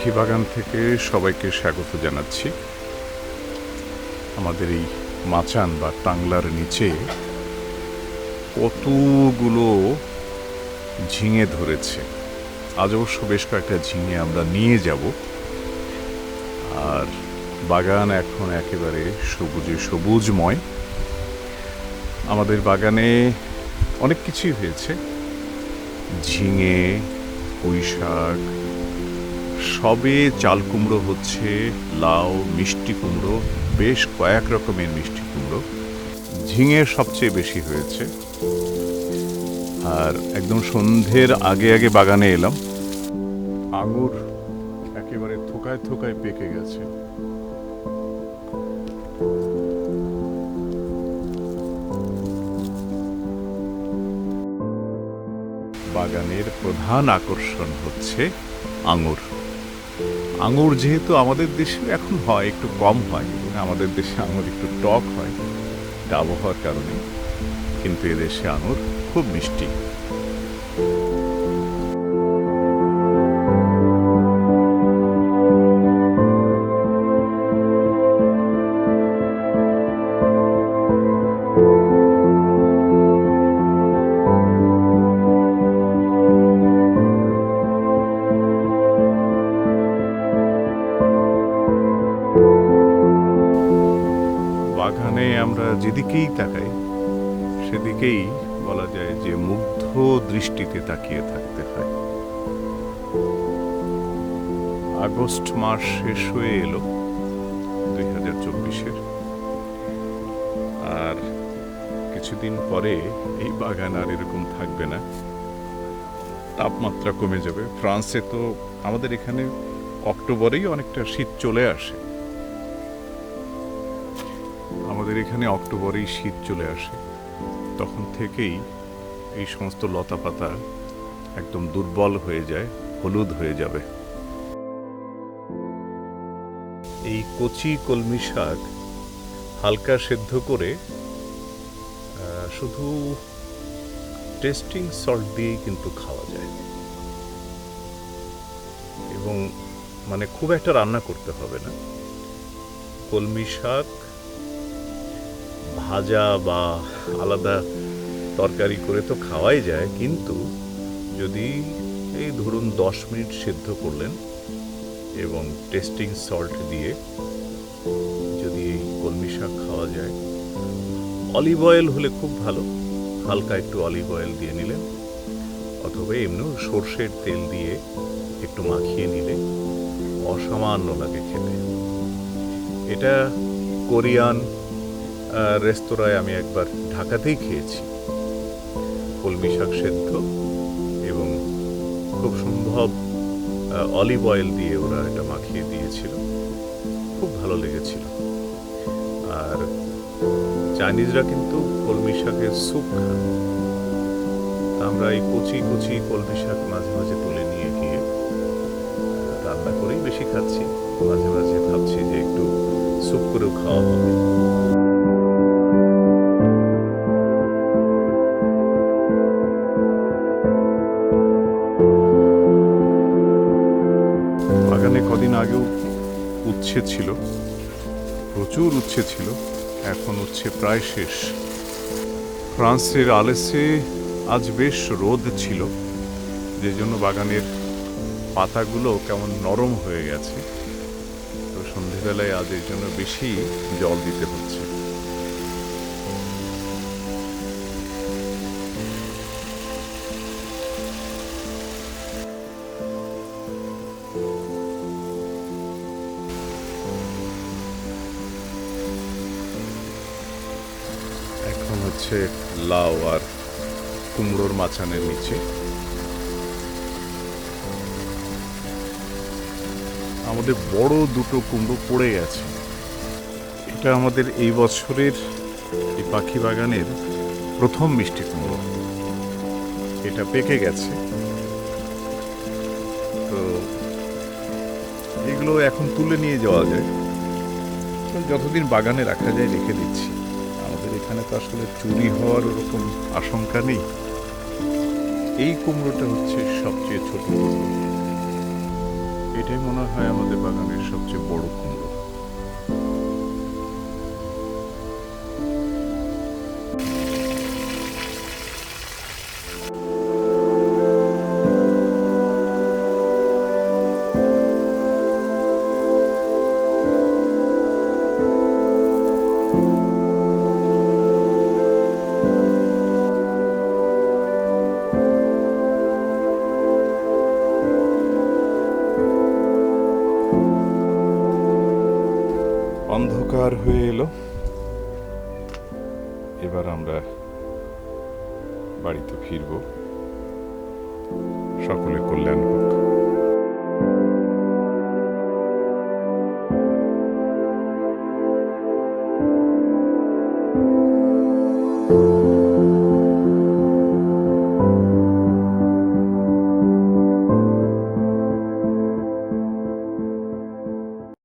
পাখি বাগান থেকে সবাইকে স্বাগত জানাচ্ছি। আমাদের এই মাচান বা টাংলার নিচে কতগুলো ঝিঙে ধরেছে। আজ অবশ্য বেশ কয়েকটা ঝিঙে আমরা নিয়ে যাব। আর বাগান এখন একেবারে সবুজে সবুজময়। আমাদের বাগানে অনেক কিছুই হয়েছে। ঝিঙে পুঁই শাক সবে চাল কুমড়ো হচ্ছে, লাউ, মিষ্টি কুমড়ো, বেশ কয়েক রকমের মিষ্টি কুমড়ো। ঝিঙে সবচেয়ে বেশি হয়েছে। আর একদম সন্ধ্যের আগে আগে বাগানে এলাম। আঙুর একেবারে থোকায় থোকায় পেকে গেছে। বাগানের প্রধান আকর্ষণ হচ্ছে আঙুর। আঙুর যেহেতু আমাদের দেশে এখন হয়, একটু কম হয়, আমাদের দেশে আঙুর একটু টক হয় আবহাওয়ার কারণে, কিন্তু এদেশে আঙুর খুব মিষ্টি। বাগানে আমরা যেদিকেই তাকাই, সেদিকেই বলা যায় যে মুগ্ধ দৃষ্টিতে তাকিয়ে থাকতে হয়। আগস্ট মাস শেষ হয়ে এলো দুই হাজার চব্বিশের। আর কিছুদিন পরে এই বাগান আর এরকম থাকবে না। তাপমাত্রা কমে যাবে। ফ্রান্সে তো আমাদের এখানে অক্টোবরেই অনেকটা শীত চলে আসে। আমাদের এখানে অক্টোবরেই শীত চলে আসে। তখন থেকেই এই সমস্ত লতা পাতা একদম দুর্বল হয়ে যায়, হলুদ হয়ে যাবে। এই কচি কলমি শাক হালকা সেদ্ধ করে শুধু টেস্টিং সল্ট দিয়েই কিন্তু খাওয়া যায়। এবং মানে খুব একটা রান্না করতে হবে না। কলমি শাক ভাজা বা আলাদা তরকারি করে তো খাওয়াই যায়, কিন্তু যদি এই ধরুন দশ মিনিট সেদ্ধ করলেন এবং টেস্টিং সল্ট দিয়ে যদি এই কলমি শাক খাওয়া যায় অলিভ অয়েল হলে খুব ভালো। হালকা একটু অলিভ অয়েল দিয়ে নিলেন, অথবা এমনিও সর্ষের তেল দিয়ে একটু মাখিয়ে নিলে অসামান্য লাগে খেতে। এটা কোরিয়ান রেস্তোরাঁয় আমি একবার ঢাকাতেই খেয়েছি। কলমি শাক সেদ্ধ এবং খুব সম্ভব অলিভ অয়েল দিয়ে ওরা এটা মাখিয়ে দিয়েছিল। খুব ভালো লেগেছিল। আর চাইনিজরা কিন্তু কলমি শাকের স্যুপ খান। আমরা এই কচি কচি কলমি শাক মাঝে মাঝে তুলে নিয়ে গিয়ে রান্না করেই বেশি খাচ্ছি। মাঝে মাঝে ভাবছি যে একটু স্যুপ করেও খাওয়া হবে। কদিন আগেও উচ্ছে ছিল, প্রচুর উচ্ছে ছিল, এখন উচ্ছে প্রায় শেষ। ফ্রান্সের আলেসে আজ বেশ রোদ ছিল, যে জন্য বাগানের পাতাগুলো কেমন নরম হয়ে গেছে। তো সন্ধেবেলায় আজ এর জন্য বেশি জল দিতে হচ্ছে। হচ্ছে লাউ আর কুমড়োর মাচানের নিচে। আমাদের বড় দুটো কুমড়ো পড়ে গেছে। এটা আমাদের এই বছরের এই পাখি বাগানের প্রথম মিষ্টি কুমড়ো। এটা পেকে গেছে। তো এগুলো এখন তুলে নিয়ে যাওয়া যায়। যতদিন বাগানে রাখা যায়, রেখে দিচ্ছি। এখানে তো আসলে চুরি হওয়ার ওরকম আশঙ্কা নেই। এই কুমড়োটা হচ্ছে সবচেয়ে ছোট। কুমড়ো এটাই মনে হয় আমাদের বাগানের সবচেয়ে বড় কুমড়ো। পরিষ্কার হয়ে এলো। এবার আমরা বাড়িতে ফিরব। সকলের কল্যাণ হোক।